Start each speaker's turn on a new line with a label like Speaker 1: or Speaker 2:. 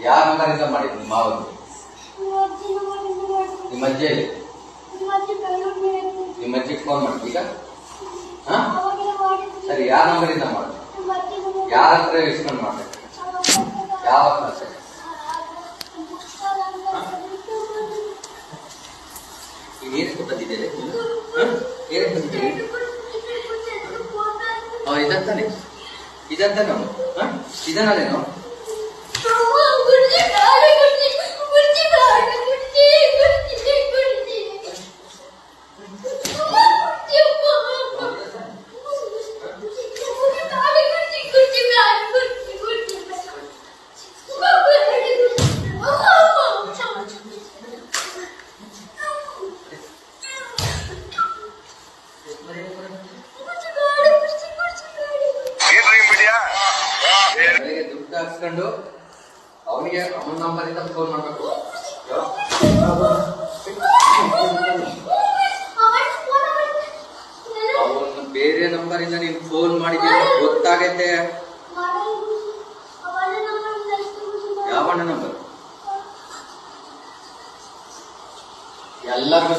Speaker 1: Number ಮಗನಿಂದ ಮಾಡಿದ್ದು? ಮಾವನ. ನಿಮ್ಮ ಅಜ್ಜಿ ನಿಮ್ಮ ಅಜ್ಜಿಗೆ ಫೋನ್ ಮಾಡಿ ಈಗ? ಹಾ? ಸರಿ ಯಾವ ನಂಬರಿಂದ ಮಾಡ ಯಾರ ಹತ್ರ ಇಸ್ಕೊಂಡು ಮಾಡ್ಬೇಕು ಯಾವ ಸರಿ? ಏನಕ್ಕೆ ಬಂದಿದ್ದೇನೆ ಏನಕ್ಕೆ ಇದಂತಾನೆ. ಇದಂತಾನೆ? ಅವನು ಹಾಕ್ಸ್ಕೊಂಡು ಅವನಿಗೆ ಅವನ ಇಂದ ಫೋನ್ ಮಾಡ್ಬೇಕು. ಅವನು ಬೇರೆ ನಂಬರ್ ಇಂದ ನೀನು ಫೋನ್ ಮಾಡಿದ್ಯಾ ಗೊತ್ತಾಗೈತೆ. ಯಾವ ನಂಬರ್ ಎಲ್ಲರಿಗೂ